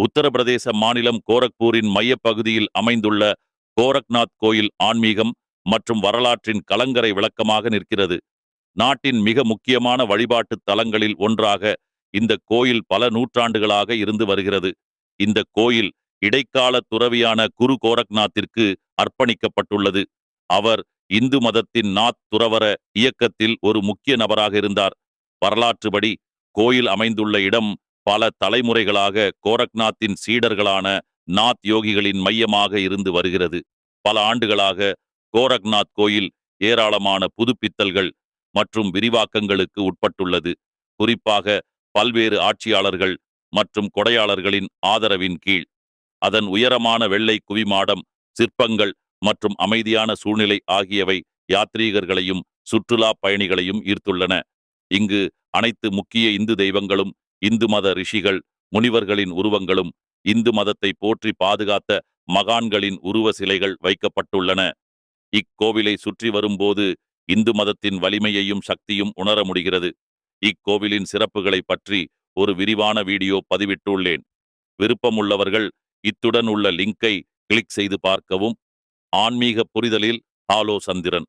உத்தரப்பிரதேச மாநிலம் கோரக்பூரின் மையப்பகுதியில் அமைந்துள்ள கோரக்நாத் கோயில் ஆன்மீகம் மற்றும் வரலாற்றின் கலங்கரை விளக்கமாக நிற்கிறது. நாட்டின் மிக முக்கியமான வழிபாட்டு தலங்களில் ஒன்றாக இந்த கோயில் பல நூற்றாண்டுகளாக இருந்து வருகிறது. இந்த கோயில் இடைக்கால துறவியான குரு கோரக்நாத்திற்கு அர்ப்பணிக்கப்பட்டுள்ளது. அவர் இந்து மதத்தின் நாத் துறவற இயக்கத்தில் ஒரு முக்கிய நபராக இருந்தார். வரலாற்றுப்படி கோயில் அமைந்துள்ள இடம் பல தலைமுறைகளாக கோரக்நாத்தின் சீடர்களான நாத் யோகிகளின் மையமாக இருந்து வருகிறது. பல ஆண்டுகளாக கோரக்நாத் கோயில் ஏராளமான புதுப்பித்தல்கள் மற்றும் விரிவாக்கங்களுக்கு உட்பட்டுள்ளது. குறிப்பாக பல்வேறு ஆட்சியாளர்கள் மற்றும் கொடையாளர்களின் ஆதரவின் கீழ். அதன் உயரமான வெள்ளை குவிமாடம் சிற்பங்கள் மற்றும் அமைதியான சூழ்நிலை ஆகியவை யாத்ரீகர்களையும் சுற்றுலா பயணிகளையும் ஈர்த்துள்ளன. இங்கு அனைத்து முக்கிய இந்து தெய்வங்களும் இந்து மத ரிஷிகள் முனிவர்களின் உருவங்களும் இந்து மதத்தை போற்றி பாதுகாத்த மகான்களின் உருவ சிலைகள் வைக்கப்பட்டுள்ளன. இக்கோவிலை சுற்றி வரும்போது இந்து மதத்தின் வலிமையையும் சக்தியும் உணர முடிகிறது. இக்கோவிலின் சிறப்புகளை பற்றி ஒரு விரிவான வீடியோ பதிவிட்டுள்ளேன். விருப்பமுள்ளவர்கள் இத்துடன் உள்ள லிங்கை கிளிக் செய்து பார்க்கவும். ஆன்மீக புரிதலில் ஆலோசந்திரன்